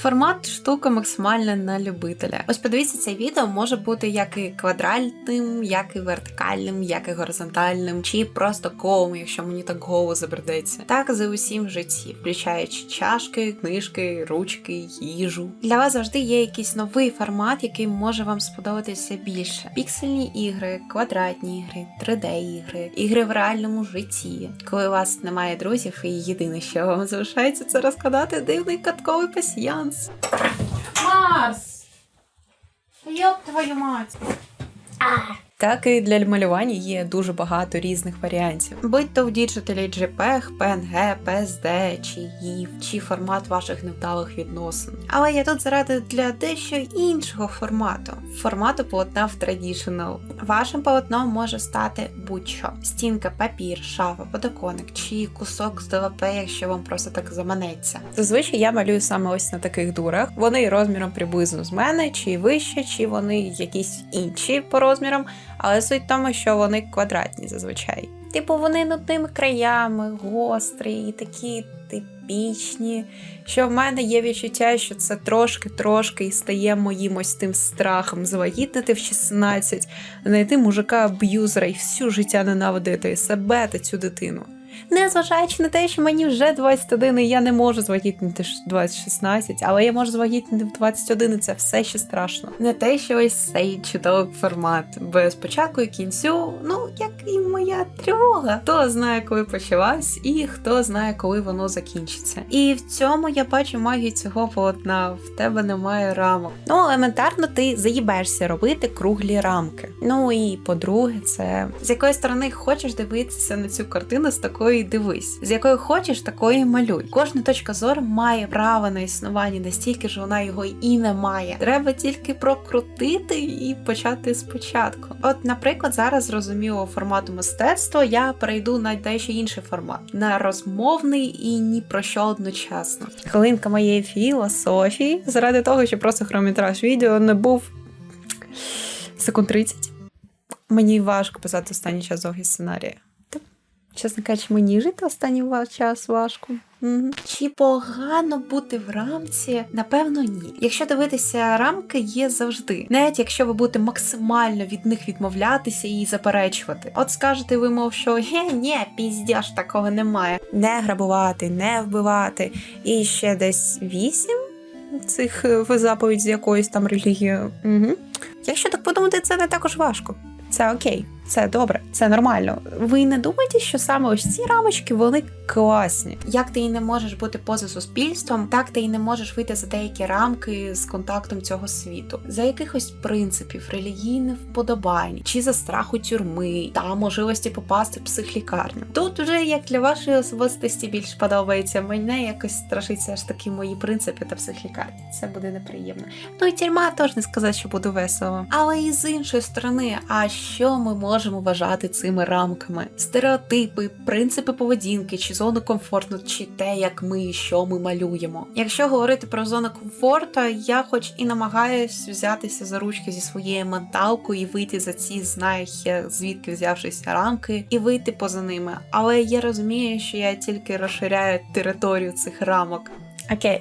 Формат штука максимальна на любителя. Ось подивіться, це відео може бути як і квадратним, як і вертикальним, як і горизонтальним, чи просто колом, якщо мені так голову забердеться. Так за усім в житті, включаючи чашки, книжки, ручки, їжу. Для вас завжди є якийсь новий формат, який може вам сподобатися більше. Піксельні ігри, квадратні ігри, 3D-ігри, ігри в реальному житті. Коли у вас немає друзів, і єдине, що вам залишається, це розкладати дивний катковий пасіянс. Марс! Марс! Ёб твою мать! Так і для малювання є дуже багато різних варіантів. Будь то в діджиталі JPEG, PNG, PSD, чи GIF, чи формат ваших невдалих відносин. Але я тут заради для дещо іншого формату формату полотна в Traditional. Вашим полотном може стати будь-що: стінка, папір, шафа, подоконник чи кусок з ДВП, якщо вам просто так заманеться. Зазвичай я малюю саме ось на таких дурах. Вони розміром приблизно з мене, чи вище, чи вони якісь інші по розмірам. Але суть в тому, що вони квадратні зазвичай. Типу, вони нудними краями, гострі і такі типічні. Що в мене є відчуття, що це трошки-трошки і стає моїм ось тим страхом завагітнити в 16, знайти мужика аб'юзера і всю життя ненавидити себе та цю дитину. Незважаючи на те, що мені вже 21 і я не можу звагітнити 2016, але я можу звагітнити в 21, і це все ще страшно. Не те, що ось цей чудовий формат, без початку і кінцю, ну як і моя тривога. Хто знає, коли почалась, і хто знає, коли воно закінчиться. І в цьому я бачу магію цього полотна. В тебе немає рамок. Ну, елементарно, ти заїбешся робити круглі рамки. Ну і по-друге, це з якої сторони хочеш дивитися на цю картину, з такої дивись. З якої хочеш, такої малюй. Кожна точка зору має право на існування, настільки ж вона його і не має. Треба тільки прокрутити і почати спочатку. От, наприклад, зараз зрозуміло формату мистецтва я перейду на дещо інший формат, на розмовний і ні про що одночасно. Хвилинка моєї філософії заради того, що просто хронометраж відео не був секунд 30. Мені важко писати останній час довгі сценарії. Чесно кажучи, мені жити останній час важко. Угу. Чи погано бути в рамці? Напевно, ні. Якщо дивитися, рамки є завжди, навіть якщо ви будете максимально від них відмовлятися і заперечувати. От скажете ви, мов, що ге, ні, піздяш, такого немає. Не грабувати, не вбивати. І ще десь вісім цих е, заповідь з якоїсь там релігії. Угу. Якщо так подумати, це не також важко. Це окей, це добре, це нормально. Ви не думаєте, що саме ось ці рамочки вони класні? Як ти і не можеш бути поза суспільством, так ти і не можеш вийти за деякі рамки з контактом цього світу, за якихось принципів, релігійних вподобань, чи за страху тюрми та можливості попасти в психлікарню. Тут вже як для вашої особистості більш подобається. Мене якось страшиться аж такі мої принципи та психлікарні. Це буде неприємно. Ну і тюрма теж не сказати, що буде весело. Але і з іншої сторони, а що ми можемо вважати цими рамками? Стереотипи, принципи поведінки, чи зону комфорту, чи те, як ми і що ми малюємо. Якщо говорити про зону комфорту, я хоч і намагаюсь взятися за ручки зі своєю менталкою і вийти за ці, знаєш, звідки взявшися рамки, і вийти поза ними. Але я розумію, що я тільки розширяю територію цих рамок. Окей.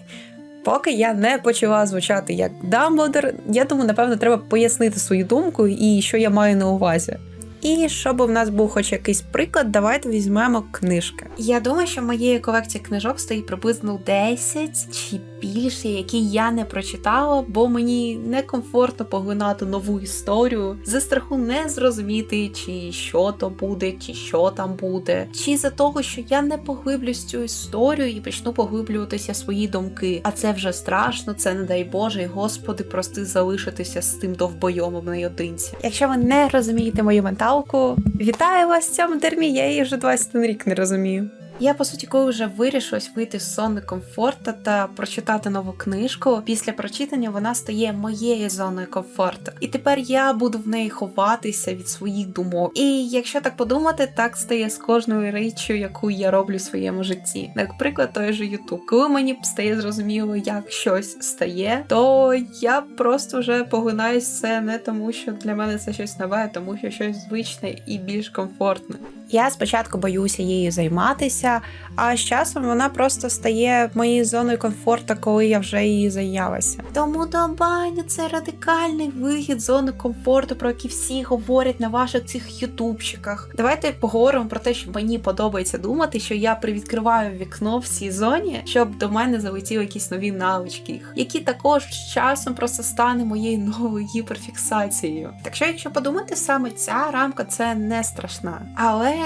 Поки я не почала звучати як Дамблдор, я думаю, напевно, треба пояснити свою думку і що я маю на увазі. І щоб у нас був хоч якийсь приклад, давайте візьмемо книжки. Я думаю, що в моєї колекції книжок стоїть приблизно 10 чи більше, які я не прочитала, бо мені некомфортно поглинати нову історію за страху не зрозуміти, чи що то буде, чи що там буде, чи за того, що я не поглиблюсь цю історію і почну поглиблюватися свої думки. А це вже страшно, це не дай Боже, і господи, прости залишитися з тим довбойомом наодинці. Якщо ви не розумієте мою менталку, вітаю вас в цьому термі, я її вже 21 рік не розумію. Я по суті, коли вже вирішилась вийти з зони комфорту та прочитати нову книжку, після прочитання вона стає моєю зоною комфорту. І тепер я буду в неї ховатися від своїх думок. І якщо так подумати, так стає з кожною реччю, яку я роблю в своєму житті. Наприклад, той же Ютуб. Коли мені стає зрозуміло, як щось стає, то я просто вже поглинаюсь це не тому, що для мене це щось нове, а тому що щось звичне і більш комфортне. Я спочатку боюся її займатися, а з часом вона просто стає моєю зоною комфорту, коли я вже її зайнялася. Тому до баню це радикальний вихід зони комфорту, про який всі говорять на ваших цих ютубчиках. Давайте поговоримо про те, що мені подобається думати, що я привідкриваю вікно в цій зоні, щоб до мене залетіли якісь нові навички, які також з часом просто стане моєю новою гіперфіксацією. Так що, якщо подумати, саме ця рамка це не страшна. Але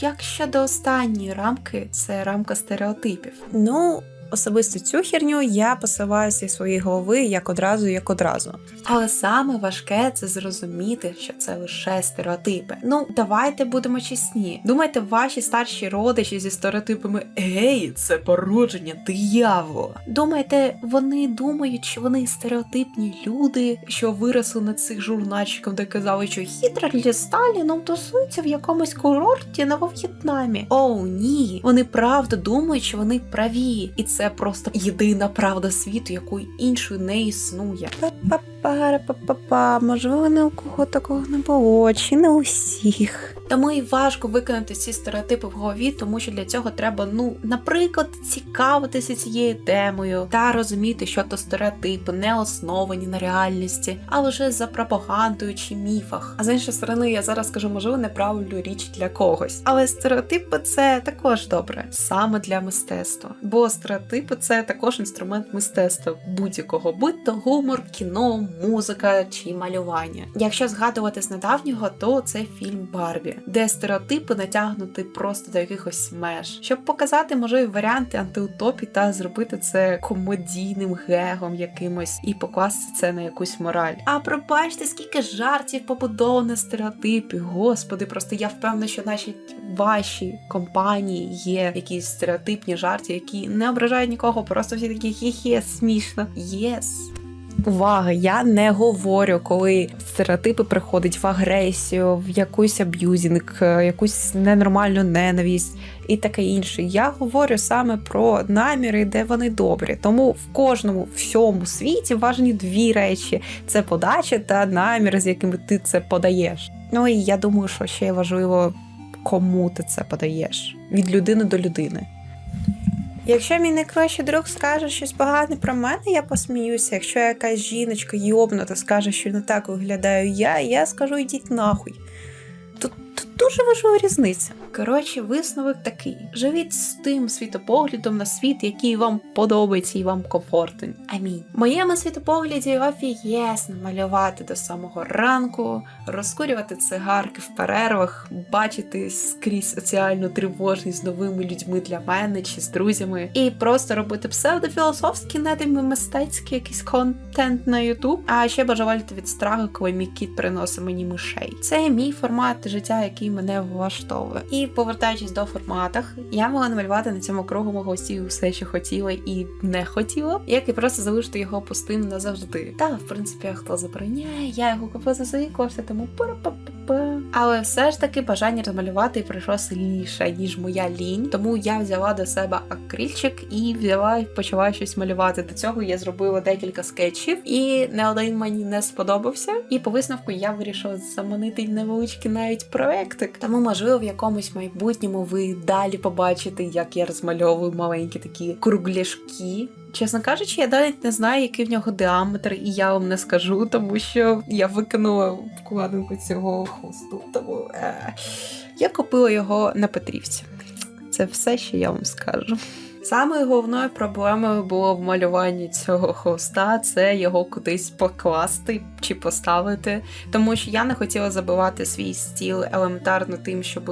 як щодо останньої рамки, це рамка стереотипів. Ну. Особисто цю херню я посилаю зі своєї голови як одразу, як одразу. Але саме важке це зрозуміти, що це лише стереотипи. Ну, давайте будемо чесні. Думайте, ваші старші родичі зі стереотипами Ей, це породження диявола. Думаєте, вони думають, що вони стереотипні люди, що виросли на цих журнальчиках, де казали, що Гітлер зі Сталіном тусуються в якомусь курорті на В'єтнамі. Оу, ні, вони правда думають, що вони праві, і це просто єдина правда світу, якої іншої не існує. Па-па-па-па-па, можливо, не у кого такого не було, чи не у всіх. Тому і важко виконати ці стереотипи в голові, тому що для цього треба, ну, наприклад, цікавитися цією темою та розуміти, що то стереотипи не основані на реальності, а лише за пропагандою чи міфах. А з іншої сторони, я зараз скажу, можливо, неправильну річ для когось. Але стереотипи це також добре, саме для мистецтва. Бо стереотипи це також інструмент мистецтва будь-якого, будь то гумор, кіно, музика чи малювання. Якщо згадувати з недавнього, то це фільм Барбі, де стереотипи натягнуті просто до якихось меж, щоб показати можливі варіанти антиутопій та зробити це комедійним гегом якимось і покласти це на якусь мораль. А пробачте, скільки жартів побудовано стереотипів. Господи, просто я впевнена, що наші ваші компанії є якісь стереотипні жарти, які не ображають нікого, просто всі такі хі-хі, смішно. Єс. Увага, я не говорю, коли стереотипи приходять в агресію, в якусь аб'юзінг, е, якусь ненормальну ненависть і таке інше. Я говорю саме про наміри, де вони добрі. Тому в кожному всьому світі важні дві речі: це подача та намір, з якими ти це подаєш. Ну і я думаю, що ще важливо, кому ти це подаєш від людини до людини. Якщо мій найкращий друг скаже щось погане про мене, я посміюся. Якщо якась жіночка йобнута скаже, що не так виглядаю я, я скажу йдіть нахуй. Тут, тут дуже важлива різниця. Коротше, висновок такий: живіть з тим світопоглядом на світ, який вам подобається і вам комфортний. Амінь. В моєму світопогляді офігєсно малювати до самого ранку, розкурювати цигарки в перервах, бачити скрізь соціальну тривожність з новими людьми для мене чи з друзями, і просто робити псевдофілософський, недимий мистецький якийсь контент на Ютуб. А ще бажавальте від страху, коли мій кіт приносить мені мишей. Це мій формат життя, який мене влаштовує. І повертаючись до форматах, я могла намалювати на цьому кругу гості все, що хотіла і не хотіла, як і просто залишити його пустим назавжди. Та в принципі, хто забороняє, я його купила за свої кошти, тому пара-па-па-па. Але все ж таки бажання розмалювати прийшло сильніше, ніж моя лінь. Тому я взяла до себе акрильчик і взяла і почала щось малювати. До цього я зробила декілька скетчів, і не один мені не сподобався. І по висновку я вирішила заманити невеличкий навіть проектик. Тому, можливо, в якомусь майбутньому ви далі побачите, як я розмальовую маленькі такі кругляшки. Чесно кажучи, я навіть не знаю, який в нього діаметр, і я вам не скажу, тому що я викинула вкладинку цього хвосту. Тому е, я купила його на Петрівці. Це все, що я вам скажу. Самою головною проблемою було в малюванні цього хвоста це його кудись покласти чи поставити, тому що я не хотіла забивати свій стіл елементарно тим, щоб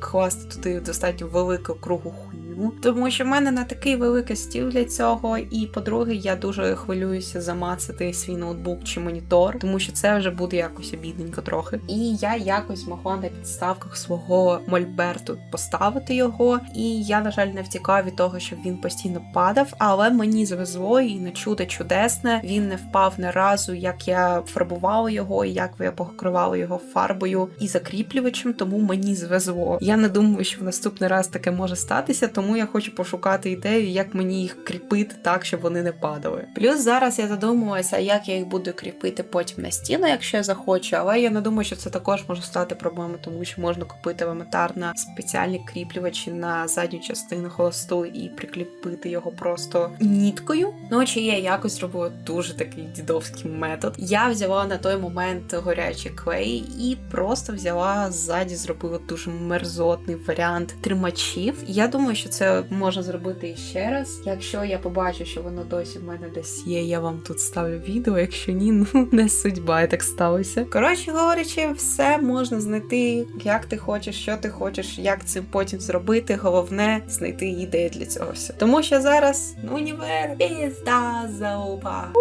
класти туди достатньо велику кругу хуйню. Тому що в мене не такий великий стіл для цього, і по-друге, я дуже хвилююся замацати свій ноутбук чи монітор, тому що це вже буде якось обідненько трохи. І я якось могла на підставках свого мольберту поставити його. І я, на жаль, не втікала від того, щоб він постійно падав, але мені звезло і на чудо чудесне. Він не впав не разу, як я фарбувала його, і як я покривала його фарбою і закріплювачем, тому мені звезло. Я не думаю, що в наступний раз таке може статися, тому тому я хочу пошукати ідею, як мені їх кріпити так, щоб вони не падали. Плюс зараз я задумувалася, як я їх буду кріпити потім на стіну, якщо я захочу, але я не думаю, що це також може стати проблемою, тому що можна купити елементарно спеціальні кріплювачі на задню частину холосту і прикріпити його просто ніткою. Ну чи я якось зробила дуже такий дідовський метод. Я взяла на той момент горячий клей і просто взяла ззаді, зробила дуже мерзотний варіант тримачів. Я думаю, що це можна зробити іще раз. Якщо я побачу, що воно досі в мене десь є, я вам тут ставлю відео. Якщо ні, ну не судьба, і так сталося. Коротше говорячи, все можна знайти, як ти хочеш, що ти хочеш, як це потім зробити. Головне знайти ідею для цього всього. Тому що зараз універ пізда залупа.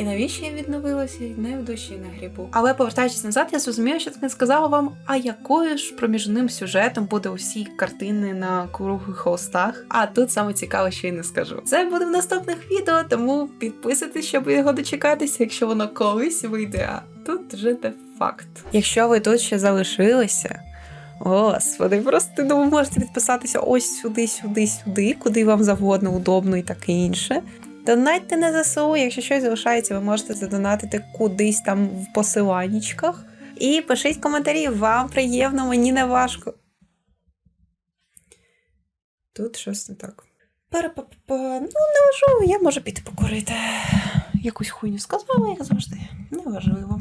І навіщо я відновилася? Не в душі не грібу. Але повертаючись назад, я зрозуміла, що так не сказала вам, а якою ж проміжним сюжетом буде усі картини на круглих холстах. А тут саме цікаво, що я не скажу. Це буде в наступних відео, тому підписуйтесь, щоб його дочекатися, якщо воно колись вийде. А тут вже не факт. Якщо ви тут ще залишилися. Господи, просто ну, ви можете підписатися ось сюди, сюди, сюди, куди вам завгодно, удобно і таке інше. Донатьте на ЗСУ, якщо щось залишається, ви можете задонатити кудись там в посиланнячках. І пишіть коментарі, вам приємно, мені не важко. Тут щось не так. Пара-па-па-па. Ну, не важливо, я можу піти покурити. Якусь хуйню сказала, як завжди. Неважливо.